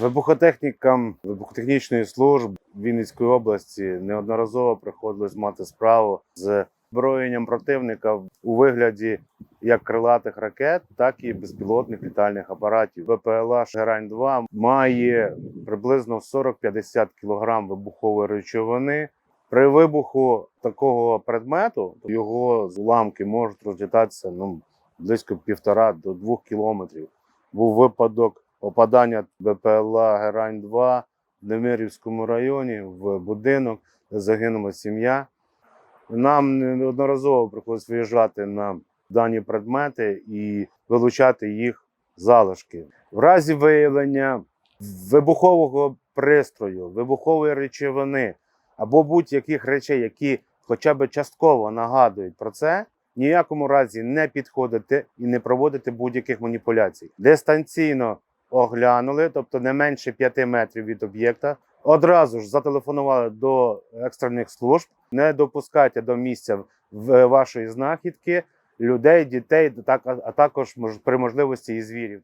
Вибухотехнікам вибухотехнічної служби Вінницької області неодноразово приходилось мати справу з озброєнням противника у вигляді як крилатих ракет, так і безпілотних літальних апаратів. ВПЛА Шерань 2 має приблизно 40-50 кг вибухової речовини. При вибуху такого предмету його уламки можуть розлітатися ну, близько півтора до двох кілометрів. Був випадок попадання БПЛА Герань 2 в Немирівському районі в будинок, де загинула сім'я. Нам неодноразово приходилось виїжджати на дані предмети і вилучати їх залишки. В разі виявлення вибухового пристрою, вибухової речовини або будь-яких речей, які хоча б частково нагадують про це, ніякому разі не підходити і не проводити будь-яких маніпуляцій. Дистанційно оглянули, тобто не менше 5 метрів від об'єкта. Одразу ж зателефонували до екстрених служб. Не допускайте до місця в- вашої знахідки людей, дітей, а також при можливості і звірів.